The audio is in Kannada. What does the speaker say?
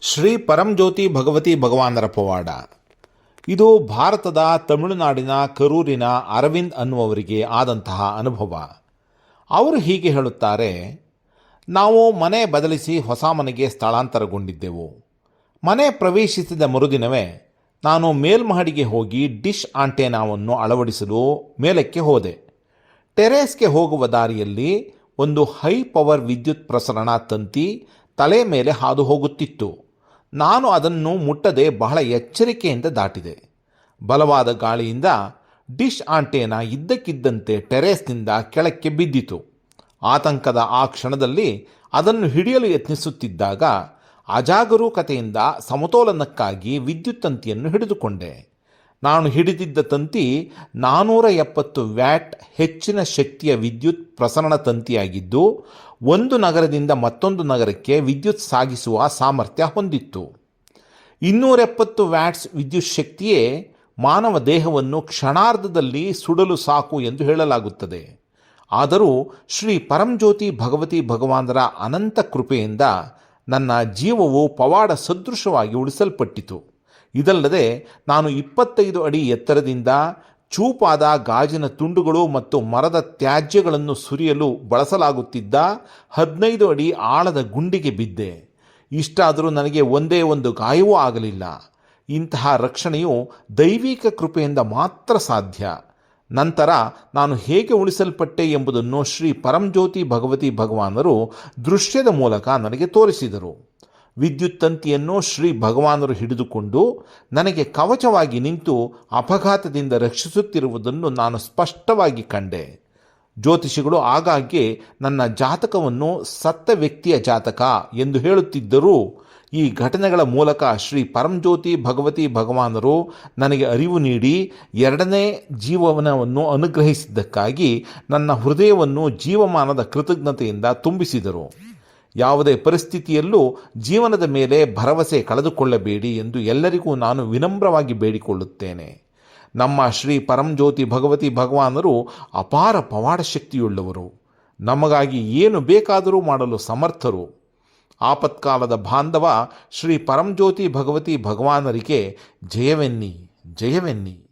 ಶ್ರೀ ಪರಂಜ್ಯೋತಿ ಭಗವತಿ ಭಗವಾನರ ಪವಾಡ. ಇದು ಭಾರತದ ತಮಿಳುನಾಡಿನ ಕರೂರಿನ ಅರವಿಂದ್ ಅನ್ನುವವರಿಗೆ ಆದಂತಹ ಅನುಭವ. ಅವರು ಹೀಗೆ ಹೇಳುತ್ತಾರೆ, ನಾವು ಮನೆ ಬದಲಿಸಿ ಹೊಸ ಮನೆಗೆ ಸ್ಥಳಾಂತರಗೊಂಡಿದ್ದೆವು. ಮನೆ ಪ್ರವೇಶಿಸಿದ ಮರುದಿನವೇ ನಾನು ಮೇಲ್ಮಹಡಿಗೆ ಹೋಗಿ ಡಿಶ್ ಆಂಟೆನಾವನ್ನು ಅಳವಡಿಸಲು ಮೇಲಕ್ಕೆ ಹೋದೆ. ಟೆರೇಸ್ಗೆ ಹೋಗುವ ದಾರಿಯಲ್ಲಿ ಒಂದು ಹೈ ಪವರ್ ವಿದ್ಯುತ್ ಪ್ರಸರಣ ತಂತಿ ತಲೆ ಮೇಲೆ ಹಾದು ಹೋಗುತ್ತಿತ್ತು. ನಾನು ಅದನ್ನು ಮುಟ್ಟದೆ ಬಹಳ ಎಚ್ಚರಿಕೆಯಿಂದ ದಾಟಿದೆ. ಬಲವಾದ ಗಾಳಿಯಿಂದ ಡಿಶ್ ಆಂಟೇನ ಇದ್ದಕ್ಕಿದ್ದಂತೆ ಟೆರೇಸ್ನಿಂದ ಕೆಳಕ್ಕೆ ಬಿದ್ದಿತು. ಆತಂಕದ ಆ ಕ್ಷಣದಲ್ಲಿ ಅದನ್ನು ಹಿಡಿಯಲು ಯತ್ನಿಸುತ್ತಿದ್ದಾಗ ಅಜಾಗರೂಕತೆಯಿಂದ ಸಮತೋಲನಕ್ಕಾಗಿ ವಿದ್ಯುತ್ ತಂತಿಯನ್ನು ಹಿಡಿದುಕೊಂಡೆ. ನಾನು ಹಿಡಿದಿದ್ದ ತಂತಿ ನಾನ್ನೂರ ಎಪ್ಪತ್ತು ವ್ಯಾಟ್ ಹೆಚ್ಚಿನ ಶಕ್ತಿಯ ವಿದ್ಯುತ್ ಪ್ರಸರಣ ತಂತಿಯಾಗಿದ್ದು ಒಂದು ನಗರದಿಂದ ಮತ್ತೊಂದು ನಗರಕ್ಕೆ ವಿದ್ಯುತ್ ಸಾಗಿಸುವ ಸಾಮರ್ಥ್ಯ ಹೊಂದಿತ್ತು. ಇನ್ನೂರೆಪ್ಪತ್ತು ವ್ಯಾಟ್ಸ್ ವಿದ್ಯುತ್ ಶಕ್ತಿಯೇ ಮಾನವ ದೇಹವನ್ನು ಕ್ಷಣಾರ್ಧದಲ್ಲಿ ಸುಡಲು ಸಾಕು ಎಂದು ಹೇಳಲಾಗುತ್ತದೆ. ಆದರೂ ಶ್ರೀ ಪರಂಜ್ಯೋತಿ ಭಗವತಿ ಭಗವಾನರ ಅನಂತ ಕೃಪೆಯಿಂದ ನನ್ನ ಜೀವವು ಪವಾಡ ಸದೃಶವಾಗಿ ಉಳಿಸಲ್ಪಟ್ಟಿತು. ಇದಲ್ಲದೆ ನಾನು ಇಪ್ಪತ್ತೈದು ಅಡಿ ಎತ್ತರದಿಂದ ಚೂಪಾದ ಗಾಜಿನ ತುಂಡುಗಳು ಮತ್ತು ಮರದ ತ್ಯಾಜ್ಯಗಳನ್ನು ಸುರಿಯಲು ಬಳಸಲಾಗುತ್ತಿದ್ದ ಹದಿನೈದು ಅಡಿ ಆಳದ ಗುಂಡಿಗೆ ಬಿದ್ದೆ. ಇಷ್ಟಾದರೂ ನನಗೆ ಒಂದೇ ಒಂದು ಗಾಯವೂ ಆಗಲಿಲ್ಲ. ಇಂತಹ ರಕ್ಷಣೆಯು ದೈವಿಕ ಕೃಪೆಯಿಂದ ಮಾತ್ರ ಸಾಧ್ಯ. ನಂತರ ನಾನು ಹೇಗೆ ಉಳಿಸಲ್ಪಟ್ಟೆ ಎಂಬುದನ್ನು ಶ್ರೀ ಪರಂಜ್ಯೋತಿ ಭಗವತಿ ಭಗವಾನರು ದೃಶ್ಯದ ಮೂಲಕ ನನಗೆ ತೋರಿಸಿದರು. ವಿದ್ಯುತ್ ತಂತಿಯನ್ನು ಶ್ರೀ ಭಗವಾನರು ಹಿಡಿದುಕೊಂಡು ನನಗೆ ಕವಚವಾಗಿ ನಿಂತು ಅಪಘಾತದಿಂದ ರಕ್ಷಿಸುತ್ತಿರುವುದನ್ನು ನಾನು ಸ್ಪಷ್ಟವಾಗಿ ಕಂಡೆ. ಜ್ಯೋತಿಷಿಗಳು ಆಗಾಗ್ಗೆ ನನ್ನ ಜಾತಕವನ್ನು ಸತ್ತ ವ್ಯಕ್ತಿಯ ಜಾತಕ ಎಂದು ಹೇಳುತ್ತಿದ್ದರೂ ಈ ಘಟನೆಗಳ ಮೂಲಕ ಶ್ರೀ ಪರಂಜ್ಯೋತಿ ಭಗವತಿ ಭಗವಾನರು ನನಗೆ ಅರಿವು ನೀಡಿ ಎರಡನೇ ಜೀವನವನ್ನು ಅನುಗ್ರಹಿಸಿದ್ದಕ್ಕಾಗಿ ನನ್ನ ಹೃದಯವನ್ನು ಜೀವಮಾನದ ಕೃತಜ್ಞತೆಯಿಂದ ತುಂಬಿಸಿದರು. ಯಾವುದೇ ಪರಿಸ್ಥಿತಿಯಲ್ಲೂ ಜೀವನದ ಮೇಲೆ ಭರವಸೆ ಕಳೆದುಕೊಳ್ಳಬೇಡಿ ಎಂದು ಎಲ್ಲರಿಗೂ ನಾನು ವಿನಮ್ರವಾಗಿ ಬೇಡಿಕೊಳ್ಳುತ್ತೇನೆ. ನಮ್ಮ ಶ್ರೀ ಪರಂಜ್ಯೋತಿ ಭಗವತಿ ಭಗವಾನರು ಅಪಾರ ಪವಾಡ ಶಕ್ತಿಯುಳ್ಳವರು ನಮಗಾಗಿ ಏನು ಬೇಕಾದರೂ ಮಾಡಲು ಸಮರ್ಥರು. ಆಪತ್ಕಾಲದ ಬಾಂಧವ ಶ್ರೀ ಪರಂಜ್ಯೋತಿ ಭಗವತಿ ಭಗವಾನರಿಗೆ ಜಯವೆನ್ನಿ ಜಯವೆನ್ನಿ.